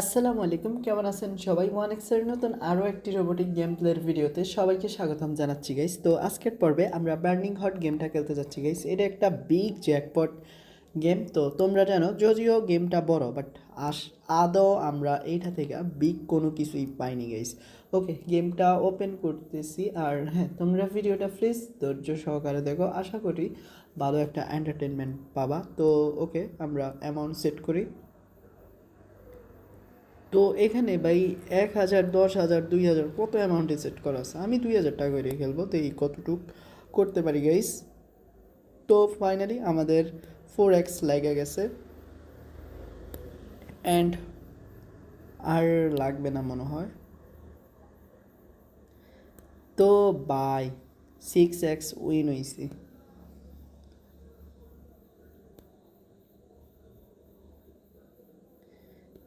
আসসালামু আলাইকুম, কেমন আছেন সবাই? ওয়ান এক্সের নতুন আরও একটি রোবোটিক গেম প্লের ভিডিওতে সবাইকে স্বাগতম জানাচ্ছি গাইস তো আজকের পর্বে আমরা বার্নিং হট গেমটা খেলতে যাচ্ছি গাইস এটা একটা বিগ জ্যাকপট গেম তো তোমরা জানো, যদিও গেমটা বড় বাট আস, আদৌ আমরা এইটা থেকে বিগ কোনো কিছুই পাইনি গাইস ওকে গেমটা ওপেন করতেছি, আর হ্যাঁ তোমরা ভিডিওটা প্লিজ ধৈর্য সহকারে দেখো। আশা করি ভালো একটা এন্টারটেনমেন্ট পাবা। তো ওকে আমরা অ্যামাউন্ট সেট করি। তো এখানে ভাই এক হাজার, দশ হাজার, দুই হাজার কত অ্যামাউন্টে সেট করা আছে? আমি দুই হাজার টাকা করে খেলব, তো এই কতটুক করতে পারি গাইস তো ফাইনালি আমাদের ফোর এক্স লেগে গেছে। অ্যান্ড আর লাগবে না মনে হয়। তো বাই সিক্স এক্স উইন হয়েছি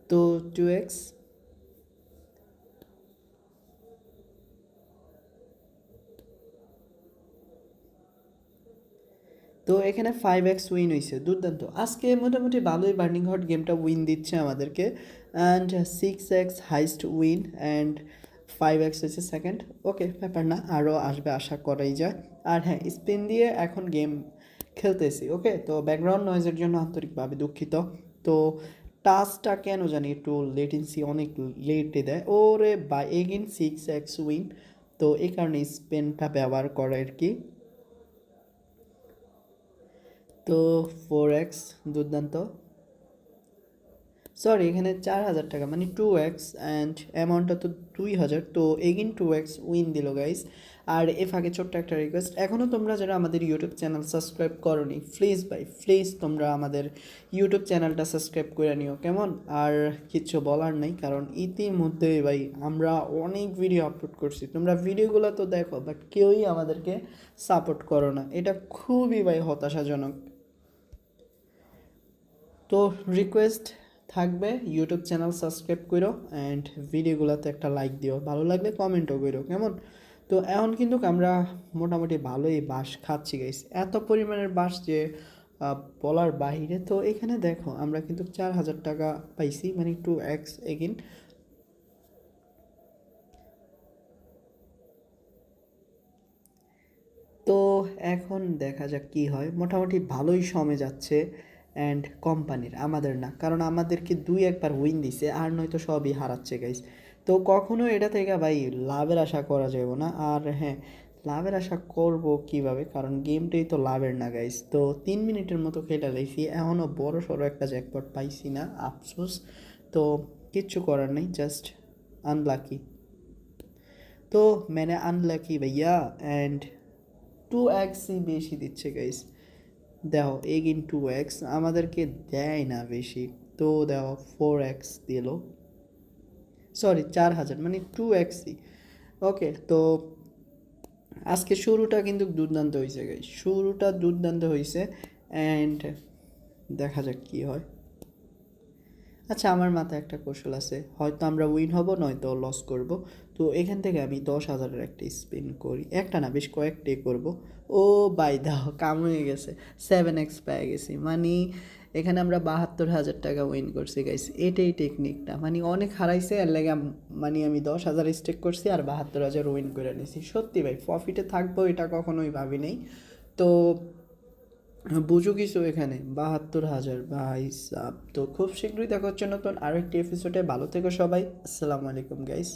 তো টু এক্স তো এখানে ফাইভ এক্স উইন হয়েছে দুর্দান্ত। আজকে মোটামুটি ভালোই বার্নিং হট গেমটা উইন দিচ্ছে আমাদেরকে। And six X highest win and five X হচ্ছে সেকেন্ড ওকে ব্যাপার না, আরও আসবে আশা করাই যায়। আর হ্যাঁ স্পিন দিয়ে এখন গেম খেলতেছি ওকে তো ব্যাকগ্রাউন্ড নয়েজের জন্য আন্তরিকভাবে দুঃখিত। তো টাচটা কেন জানি একটু লেটেন্সি অনেক লেটে দেয়। ওরে বা এগেন সিক্স এক্স উইন তো এই কারণে স্পেনটা ব্যবহার করে আর কি। তো ফোর এক্স দুর্দান্ত। সরি এখানে চার হাজার টাকা মানে টু এক্স অ্যান্ড অ্যামাউন্টটা তো দুই হাজার। তো এগেন টু এক্স উইন দিল গাইস আর এ ফাঁকে ছোট্ট একটা রিকোয়েস্ট এখনও তোমরা যারা আমাদের ইউটিউব চ্যানেল সাবস্ক্রাইব করনি প্লিজ ভাই প্লিজ তোমরা আমাদের ইউটিউব চ্যানেলটা সাবস্ক্রাইব করে নিও, কেমন? আর কিচ্ছু বলার নেই, কারণ ইতিমধ্যে ভাই আমরা অনেক ভিডিও আপলোড করছি। তোমরা ভিডিওগুলো তো দেখো বাট কেউই আমাদেরকে সাপোর্ট করো না। এটা খুবই ভাই হতাশাজনক। তো রিকোয়েস্ট থাকবে। ইউটিউব চ্যানেল সাবস্ক্রাইব করো অ্যান্ড ভিডিওগুলোতে একটা লাইক দিও। ভালো লাগলে কমেন্টও করো, কেমন? তো এখন কিন্তু আমরা মোটামুটি ভালোই বাস খাচ্ছি গাইস এত পরিমাণের বাস যে বলার বাইরে তো এখানে দেখো আমরা কিন্তু চার হাজার টাকা পাইছি মানে টু এক্স এগিন তো এখন দেখা যাক কি হয়। মোটামুটি ভালোই সময় যাচ্ছে। অ্যান্ড কোম্পানির আমাদের না। কারণ আমাদেরকে দুই একবার উইন দিছে, আর নয়তো সবই হারাচ্ছে গাইস তো কখনো এটা থেকে ভাই লাভের আশা করা যাবে না। আর হ্যাঁ লাভের আশা করব কীভাবে? কারণ গেমটাই তো লাভের না গাইস তো তিন মিনিটের মতো খেলে লাইছি এখনও বড় সড়ো একটা জ্যাকপট পাইছি না, আফসোস। তো কিচ্ছু করার নেই জাস্ট আনলাকি তো मैंने আনলাকি ভাইয়া অ্যান্ড টু এক্সই বেশি দিচ্ছে গাইস দেখো এগ ইন টু এক্স আমাদেরকে দেয় না বেশি। তো দেখো ফোর এক্স দিল সরি চার হাজার মানে টু এক্সই ওকে তো আজকে শুরুটা কিন্তু দুর্দান্ত হয়েছে গাই শুরুটা দুর্দান্ত হয়েছে অ্যান্ড দেখা যাক কী হয়। আচ্ছা আমার মাথায় একটা কৌশল আছে। হয়তো আমরা উইন হব, নয়তো লস করব। তো এখান থেকে আমি দশ হাজারের একটা স্পিন করি। একটা না, বেশ কয়েকটাই করব। ও বাই, দাও, কাম হয়ে গেছে। সেভেন এক্স পেয়ে গেছি। মানে এখানে আমরা বাহাত্তর হাজার টাকা উইন করছি গাইস এটাই টেকনিকটা মানে অনেক হারাইছে, এর লাগে মানে আমি দশ হাজার স্টেক করছি আর বাহাত্তর হাজার উইন করে নিয়েছি সত্যি ভাই প্রফিটে থাকব, এটা কখনোই ভাবি নেই তো বুঝো কিছু এখানে। বাহাত্তর হাজার। ভাই সাব, তো খুব শীঘ্রই দেখা হচ্ছে নতুন আরও একটি এপিসোডে ভালো থেকো সবাই। আসসালামু আলাইকুম গাইস